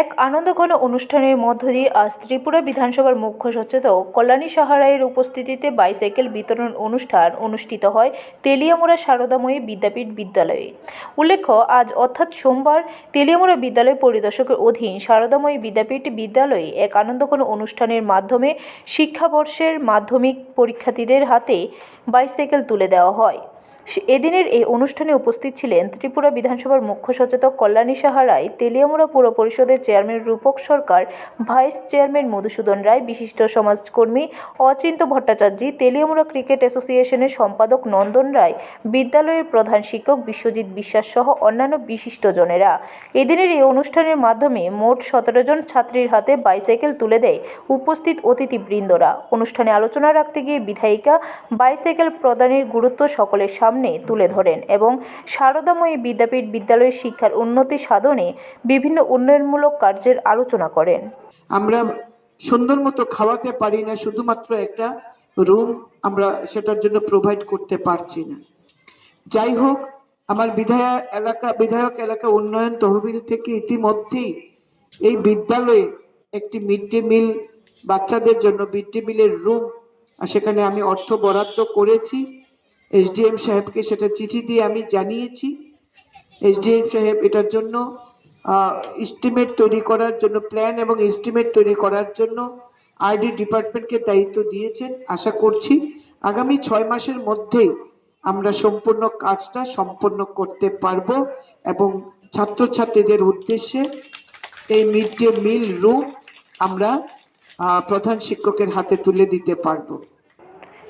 এক আনন্দঘন অনুষ্ঠানের মধ্য দিয়ে আজ ত্রিপুরা বিধানসভার মুখ্য সচেতক কল্যাণী সাহারায়ের উপস্থিতিতে বাইসাইকেল বিতরণ অনুষ্ঠান অনুষ্ঠিত হয় তেলিয়ামুড়া সারদাময়ী বিদ্যাপীঠ বিদ্যালয়ে। উল্লেখ্য, আজ অর্থাৎ সোমবার তেলিয়ামুড়া বিদ্যালয় পরিদর্শকের অধীন সারদাময়ী বিদ্যাপীঠ বিদ্যালয়ে এক আনন্দঘন অনুষ্ঠানের মাধ্যমে শিক্ষাবর্ষের মাধ্যমিক পরীক্ষার্থীদের হাতে বাইসাইকেল তুলে দেওয়া হয়। এদিনের এই অনুষ্ঠানে উপস্থিত ছিলেন ত্রিপুরা বিধানসভার মুখ্য সচেতক কল্যাণী সাহা রায়, তেলিয়ামুড়া পৌর পরিষদের chairman Rupak Sarkar, vice chairman Madhusudan Roy, বিশিষ্ট সমাজকর্মী অচিন্ত ভট্টাচার্য, তেলিয়ামুড়া ক্রিকেট অ্যাসোসিয়েশনের সম্পাদক নন্দন রায়, বিদ্যালয়ের প্রধান শিক্ষক বিশ্বজিৎ বিশ্বাস সহ অন্যান্য বিশিষ্টজনেরা এদিনের এই অনুষ্ঠানের মাধ্যমে মোট সতেরো জন ছাত্রীর হাতে বাইসাইকেল তুলে দেয় উপস্থিত অতিথিবৃন্দরা। অনুষ্ঠানে আলোচনা রাখতে গিয়ে বিধায়িকা, বাইসাইকেল প্রদানের গুরুত্ব সকলের সামনে তুলে ধরেন এবং শারদাময়ী বিদ্যাপীঠ বিদ্যালয়ের শিক্ষার উন্নতি সাধনে বিভিন্ন উন্নয়নমূলক কার্যের আলোচনা করেন। আমরা সুন্দর মতো খাওয়াতে পারি না, শুধুমাত্র একটা রুম আমরা সেটার জন্য প্রোভাইড করতে পারছি না। যাই হোক, আমার বিধায়ক এলাকা বিধায়ক এলাকা উন্নয়ন তহবিল থেকে ইতিমধ্যেই এই বিদ্যালয়ে একটি মিড ডে মিল বাচ্চাদের জন্য মিড ডে মিলের রুম সেখানে আমি অর্থ বরাদ্দ করেছি। এসডিএম সাহেবকে সেটা চিঠি দিয়ে আমি জানিয়েছি। এসডিএম সাহেব এটার জন্য এস্টিমেট তৈরি করার জন্য প্ল্যান এবং এস্টিমেট তৈরি করার জন্য আরডি ডিপার্টমেন্টকে দায়িত্ব দিয়েছেন। আশা করছি আগামী ছয় মাসের মধ্যেই আমরা সম্পূর্ণ কাজটা সম্পন্ন করতে পারব এবং ছাত্রছাত্রীদের উদ্দেশ্যে এই মিড ডে মিল রুম আমরা প্রধান শিক্ষকের হাতে তুলে দিতে পারব।